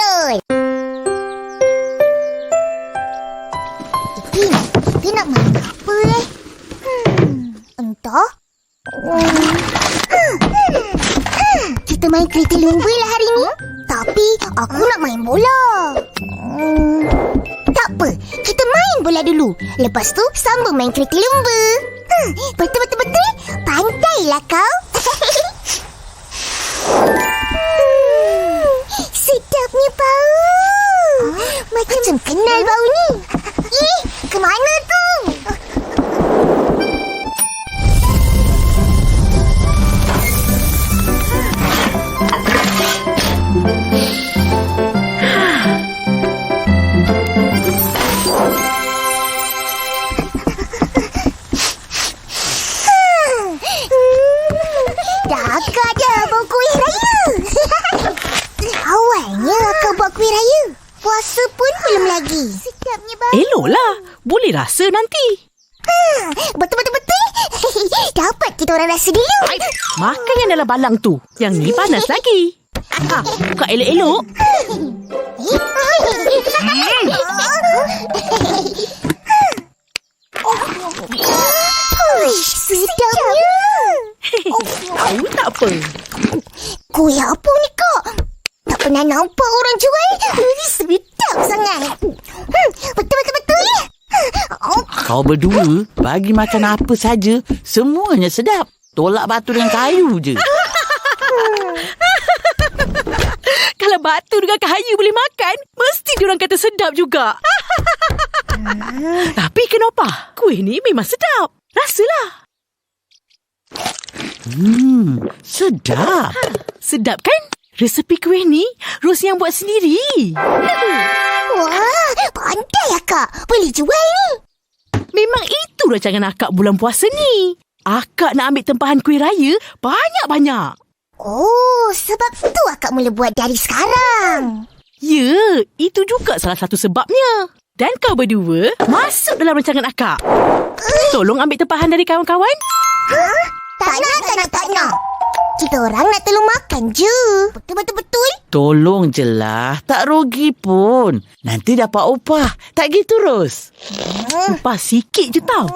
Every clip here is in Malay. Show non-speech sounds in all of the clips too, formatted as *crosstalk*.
betul. Ipin, Ipin nak main apa eh? Hmm, entah. Hmm. Kita main kereta lumba lah hari ni. Tapi aku nak main bola. Tak apa, kita main bola dulu. Lepas tu sambung main kereta lumba. Hmm, betul betul betul. Pandailah kau. *laughs* Sedapnya bau. Macam kenal bau ni. Ih, ke mana tu? Hmm, rasa nanti. Betul-betul-betul. *laughs* Dapat kita orang rasa dulu. Makan yang dalam balang tu. Yang ni panas *laughs* lagi. Ha, buka elok-elok. *laughs* Ui, sedapnya. Tahu tak apa. Kuih apa ni kak? Tak pernah nampak orang jual. Sedap sangat. Hmm, betul-betul-betul. Kau berdua bagi makan apa saja, semuanya sedap. Tolak batu dengan kayu je. Kalau batu dengan kayu boleh makan, mesti diorang kata sedap juga. *laughs* Tapi kenapa? Kuih ni memang sedap. Rasalah. Hmm, sedap. Sedap kan? Resepi kuih ni, Ros yang buat sendiri. wah, pandai akak. Boleh jual ni. Memang itu rancangan akak bulan puasa ni. Akak nak ambil tempahan kuih raya banyak-banyak. Oh, sebab tu akak mula buat dari sekarang. Ya, itu juga salah satu sebabnya. Dan kau berdua masuk dalam rancangan akak. Tolong ambil tempahan dari kawan-kawan. Tak nak, tak nak, tak nak. Kita orang nak tolong makan je. Betul-betul-betul. Tolong je lah. Tak rugi pun. Nanti dapat upah. Tak gitu, Ros? Upah sikit je tau.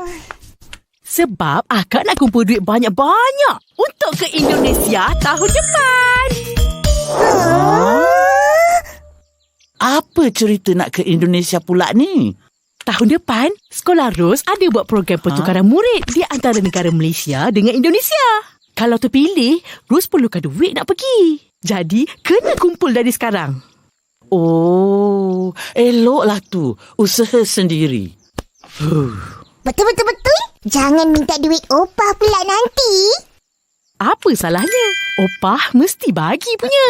Sebab akak nak kumpul duit banyak-banyak untuk ke Indonesia tahun depan. Apa cerita nak ke Indonesia pula ni? Tahun depan, Sekolah Ros ada buat program pertukaran murid di antara negara Malaysia dengan Indonesia. Kalau terpilih, Ros perlukan duit nak pergi. Jadi, kena kumpul dari sekarang. Oh, eloklah tu. Usaha sendiri. Huh. Betul-betul-betul. Jangan minta duit opah pula nanti. Apa salahnya? Opah mesti bagi punya.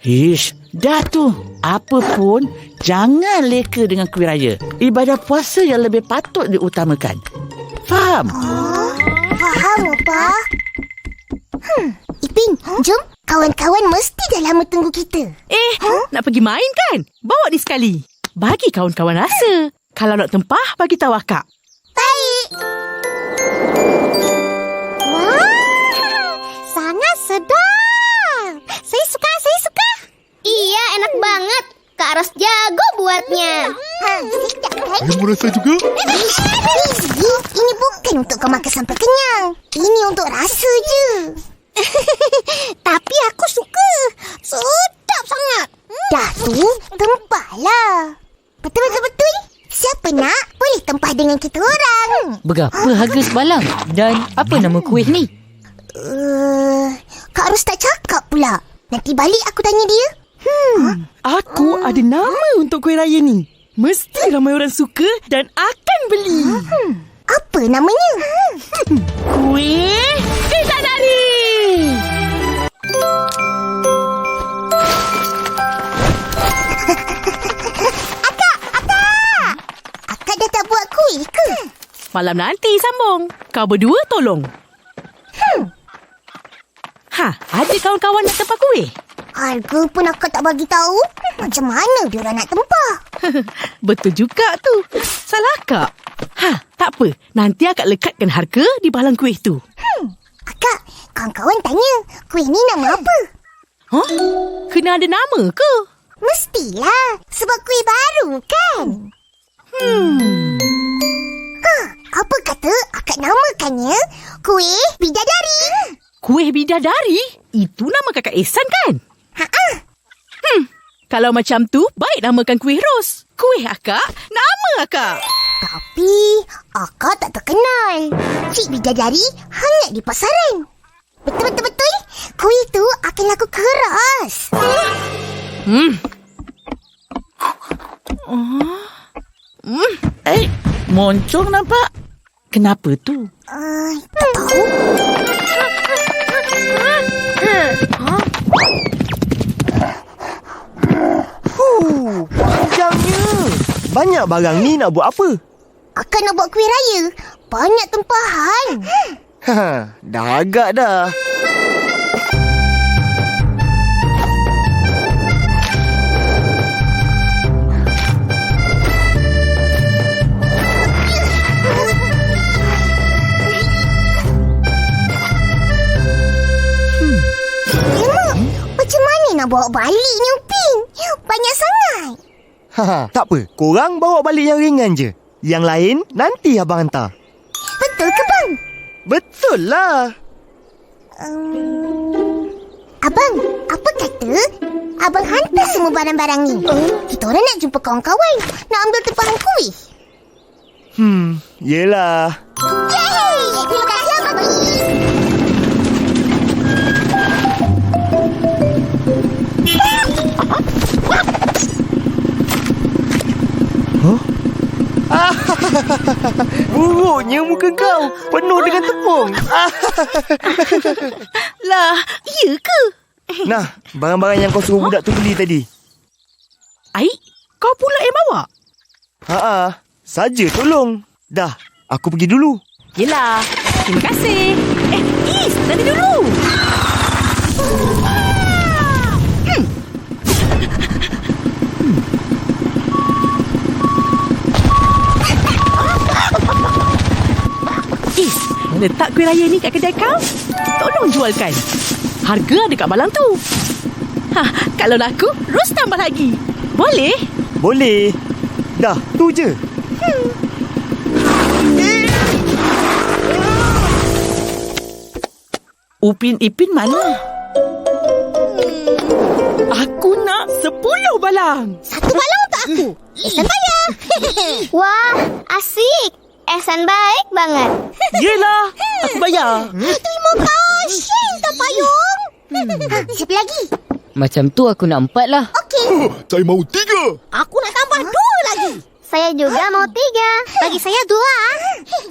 Ish, dah tu. Apa pun, jangan leka dengan kuih raya. Ibadah puasa yang lebih patut diutamakan. Faham? Oh, faham opah. Hmm, Ipin, jom. Kawan-kawan mesti dah lama tunggu kita. Eh, nak pergi main kan? Bawa ni sekali. Bagi kawan-kawan rasa. Kalau nak tempah, bagi tahu akak. Baik. Wah, sangat sedap. Saya suka, saya suka. Iya, enak banget. Kak Ros jago buatnya. Ha, sedap kan? Kamu rasa juga? Ini bukan untuk kau makan sampai kenyang. Ini untuk rasa je. *laughs* Tapi aku suka. Sedap sangat. Dah tu, tempahlah. Betul-betul-betul. Siapa nak, boleh tempah dengan kita orang. Berapa harga sebalang? Dan apa nama kuih ni? Uh, Kak Ros tak cakap pula. Nanti balik aku tanya dia. Hmm, Aku ada nama untuk kuih raya ni. Mesti ramai orang suka dan akan beli. apa namanya? Kuih Bidadari! Akak dah tak buat kuih ke? Malam nanti sambung. Kau berdua tolong. Ha, ada kawan-kawan nak tempah kuih? Harga pun akak tak bagi tahu. Macam mana dia nak tempah? *laughs* Betul juga tu. Salah kak. Ha, tak apa. Nanti akak lekatkan harga di balang kuih tu. Akak, kawan-kawan tanya, kuih ni nama apa? Huh? Kena ada nama ke? Mestilah. Sebab kuih baru kan? Hmm. Ha, apa kata akak namakannya kuih bidadari? Kuih bidadari? Itu nama kakak Ehsan kan? Ha-ha. Kalau macam tu, baik namakan kuih ros. Kuih akak, nama akak. Tapi akak tak terkenal. Cik bidadari hangat di pasaran. Betul-betul-betul. Kuih tu akan laku keras. Hmm, Eh, moncong nampak. Kenapa tu? Uh, tak tahu. Huh, panjangnya. Banyak barang ni nak buat apa? Akak nak buat kuih raya. Banyak tempahan. Ha, *laughs* dah agak dah. Mana nak bawa balik ni Upin? Banyak sangat. Ha, *laughs* tak apa. Korang bawa balik yang ringan je. Yang lain nanti abang hantar. Betul lah. Um, abang, apa kata? Abang hantar semua barang-barang ni. Kita orang nak jumpa kawan-kawan. Nak ambil tempahan kuih. Hmm, yelah. Yeay! Terima kasih Abang Bayi. *laughs* Buruknya muka kau. Penuh dengan tepung. Ah, *laughs* lah, iya ke? nah, barang-barang yang kau suruh budak tu beli tadi. Aik, kau pula yang bawa? Ha saja tolong. Dah, aku pergi dulu. Yelah, terima kasih. Eh, Is, nanti dulu. Letak kuih raya ni kat kedai kau. Tolong jualkan. Harga ada kat balang tu. Ha, kalau laku, Ros tambah lagi. Boleh? Boleh. Dah, tu je. Upin Ipin mana? Aku nak sepuluh balang. Satu balang untuk aku. Ehsan bayar. *laughs* Wah, asik. Ehsan baik banget. Yelah, aku bayar. *laughs* Terima kasih, tak payung. Ha, siapa lagi? Macam tu aku nak empat lah. Okey. Saya mau tiga. Aku nak tambah dua lagi. Saya juga mau tiga. Bagi saya dua.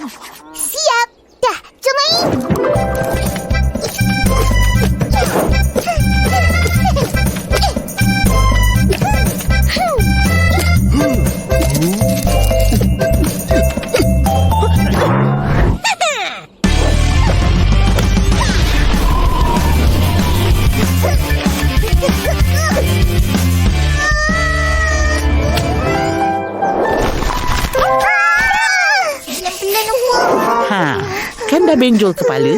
*laughs* Siap. Dah, jom main. Awak. Ha, kan dah benjol kepala?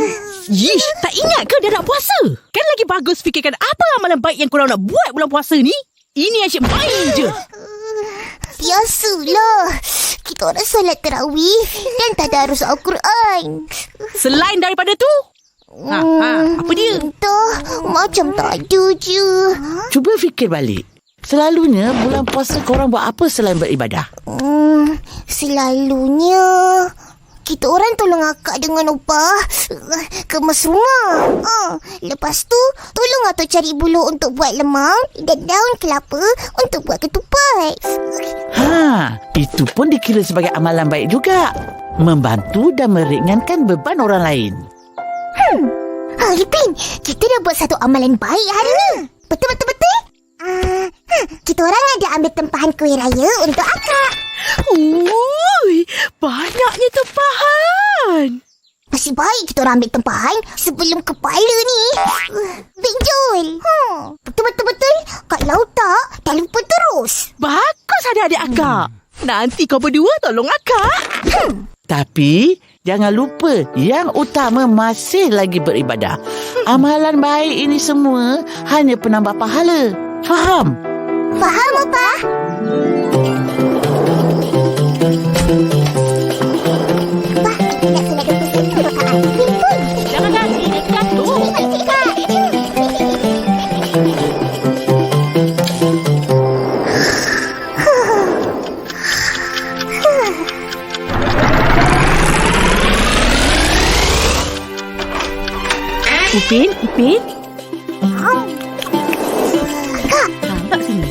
Yish, tak ingat ke dia nak puasa? Kan lagi bagus fikirkan apa amalan baik yang korang nak buat bulan puasa ni? Ini asyik main je. Biasalah. Kita orang solat terawih dan tadarus Al-Quran. Selain daripada tu, ha, ha, apa dia? Entah, macam tak ada je. Cuba fikir balik. Selalunya bulan puasa korang buat apa selain beribadah? Hmm, selalunya kita orang tolong akak dengan upah kemas rumah. Uh, lepas tu, tolong atuk cari bulu untuk buat lemang dan daun kelapa untuk buat ketupat. Ha, itu pun dikira sebagai amalan baik juga. Membantu dan meringankan beban orang lain. Ha, Ipin, kita dah buat satu amalan baik hari ni. Betul-betul-betul? Uh, kita orang ada ambil tempahan kuih raya untuk akak. Ui, banyaknya tempahan. Nasib baik kita orang ambil tempahan sebelum kepala ni. Uh, benjol. Hmm. Betul-betul-betul. Kalau tak, dah lupa terus. Bagus adik-adik akak. Nanti kau berdua tolong akak. Tapi jangan lupa yang utama masih lagi beribadah. Amalan baik ini semua hanya penambah pahala. Faham? Faham, Opa? Upin, Upin. Kak, Nampak sini.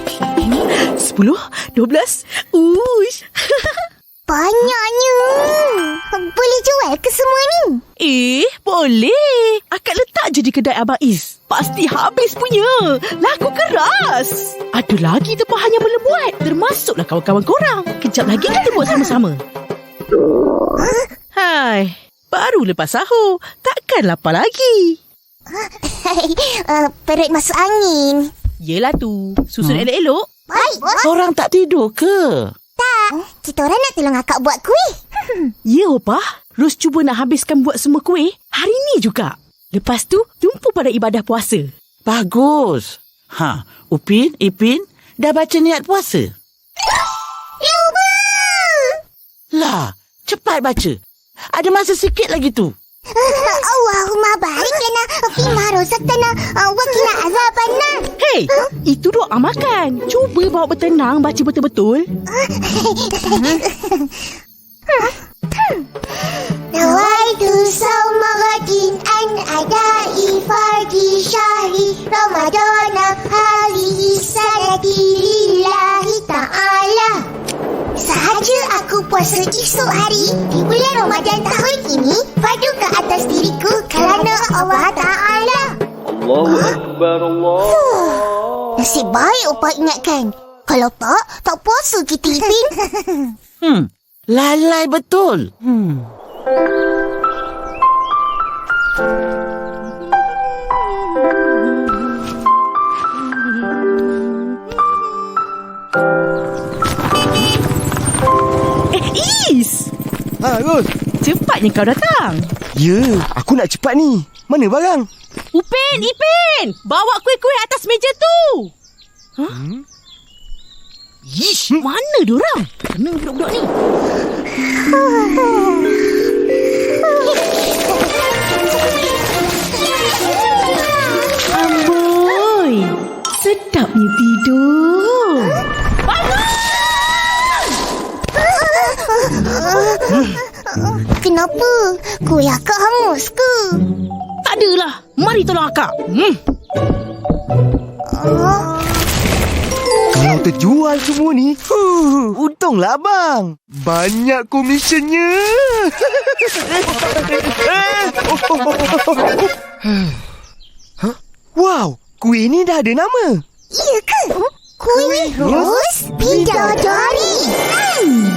Sepuluh, dua belas. Uish. *laughs* banyaknya. Boleh jual ke semua ni? Eh, boleh. Akak letak je di kedai Abang Is. Pasti habis punya. Laku keras. Ada lagi tempahan yang belum buat. Termasuklah kawan-kawan korang. Kejap lagi kita buat sama-sama. Hai. Baru lepas sahur. Takkan lapar lagi. Uh, *laughs* perut masuk angin. Yelah tu. Susun elok-elok. Baik, bos. Korang tak tidur ke? Tak. Kita orang nak tolong akak buat kuih. *laughs* Ya, Opa. Ros cuba nak habiskan buat semua kuih hari ni juga. Lepas tu, jumpa pada ibadah puasa. Bagus. Ha, Upin, Ipin, dah baca niat puasa? *gasps* Lupa! Lah, cepat baca. Ada masa sikit lagi tu. *laughs* Allahumma barik lana fima razaqtana wa qina azabannar. Hei, itu doa makan. Cuba bawa bertenang baca betul-betul. *laughs* Nawaitu sawma ghadin an adai fardi syahri Ramadana puasa esok hari di bulan Ramadan tahun ini padu ke atas diriku kerana Allah Ta'ala. Allahu Akbar Allah. Nasib baik Opa ingatkan. Kalau tak, tak puasa kita Ipin. hmm, lalai betul. Hmm. Ha, Ros. Cepatnya kau datang. Ya, aku nak cepat ni. Mana barang? Upin, Ipin! Bawa kuih-kuih atas meja tu! Hah? Ish, mana diorang? Kena budak-budak ni. *laughs* Kuih akak hangus ke? Tak adalah. Mari tolong akak. Hmm. Kalau terjual semua ni, huh, untunglah abang. Banyak komisionnya. Huh? Wow, kuih ni dah ada nama. Iya ke? Kuih ros bidadari. Angkat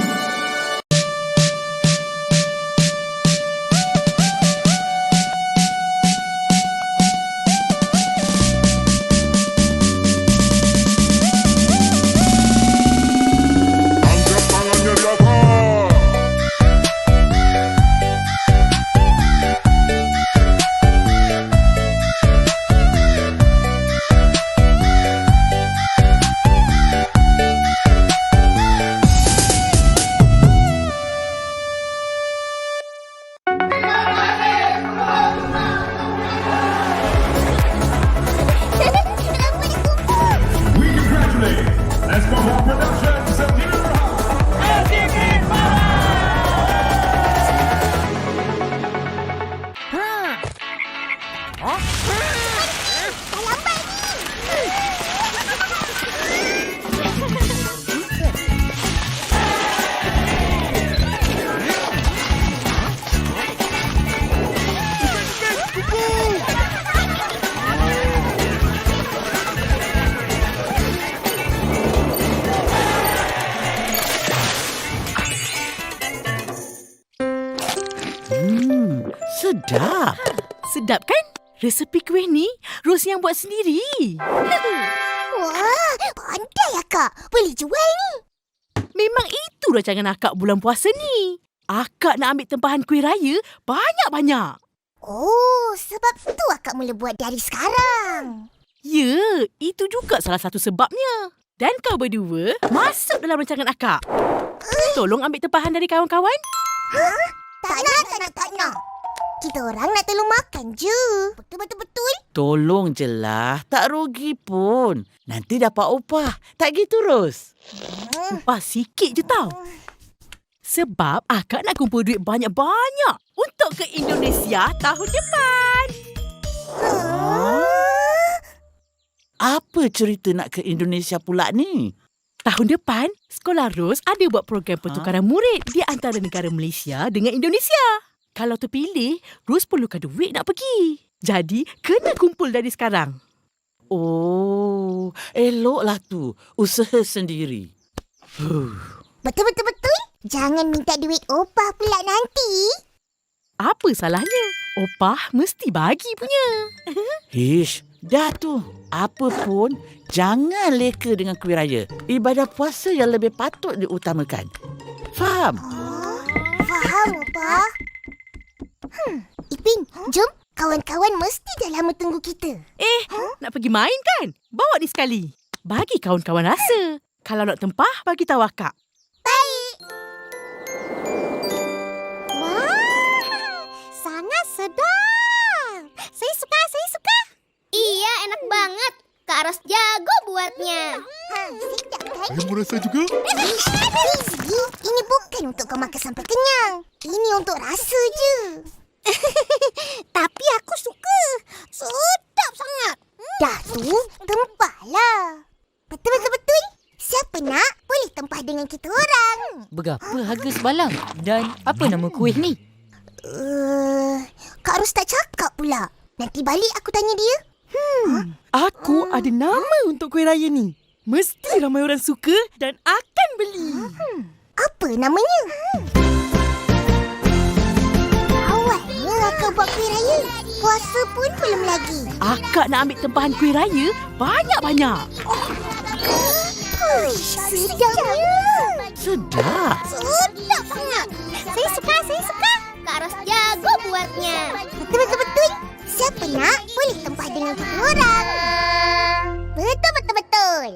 Sedap kan? Resepi kuih ni Ros yang buat sendiri. Wah, pandai akak. Boleh jual ni. Memang itu rancangan akak bulan puasa ni. Akak nak ambil tempahan kuih raya banyak-banyak. Oh, sebab tu akak mula buat dari sekarang. Ya, itu juga salah satu sebabnya. Dan kau berdua masuk dalam rancangan akak. Tolong ambil tempahan dari kawan-kawan. Tak nak, tak nak, tak nak. Kita orang nak tolong makan je. Betul-betul-betul. Tolong je lah. Tak rugi pun. Nanti dapat upah. Tak gitu, Ros? Upah sikit je tau. Sebab akak nak kumpul duit banyak-banyak untuk ke Indonesia tahun depan. Apa cerita nak ke Indonesia pula ni? Tahun depan, Sekolah Ros ada buat program pertukaran murid di antara negara Malaysia dengan Indonesia. Kalau terpilih, Ros perlukan duit nak pergi. Jadi, kena kumpul dari sekarang. Oh, eloklah tu. Usaha sendiri. Betul-betul-betul. Jangan minta duit opah pula nanti. Apa salahnya? Opah mesti bagi punya. *laughs* Hish, dah tu. Apa pun, jangan leka dengan kuih raya. Ibadah puasa yang lebih patut diutamakan. Faham? Faham, opah. Hmm, Ipin, jom. Kawan-kawan mesti dah lama tunggu kita. Eh, nak pergi main kan? Bawa ni sekali. Bagi kawan-kawan rasa. Kalau nak tempah, bagi tahu akak. Wah, sangat sedap. Saya suka, saya suka. Iya, enak banget. Kak Ros jago buatnya. Ha, sedap kan? Saya merasa juga. Fizi, ini bukan untuk kau makan sampai kenyang. Ini untuk rasa je. *laughs* Tapi aku suka. Sedap sangat. Dah tu, tempahlah. Betul-betul-betul. Siapa nak, boleh tempah dengan kita orang. Berapa harga sebalang? Dan apa nama kuih ni? Uh, Kak Ros tak cakap pula. Nanti balik aku tanya dia. Aku ada nama untuk kuih raya ni. Mesti ramai orang suka dan akan beli. Apa namanya? Awalnya akak buat kuih raya. Puasa pun belum lagi. Akak nak ambil tempahan kuih raya banyak-banyak. Uish, sedapnya. Sedap. Sedap sangat. Saya suka, saya suka. Kak Ros jago buatnya. Betul-betul-betul. Siapa nak, boleh tempah dengan kita orang. Betul-betul-betul.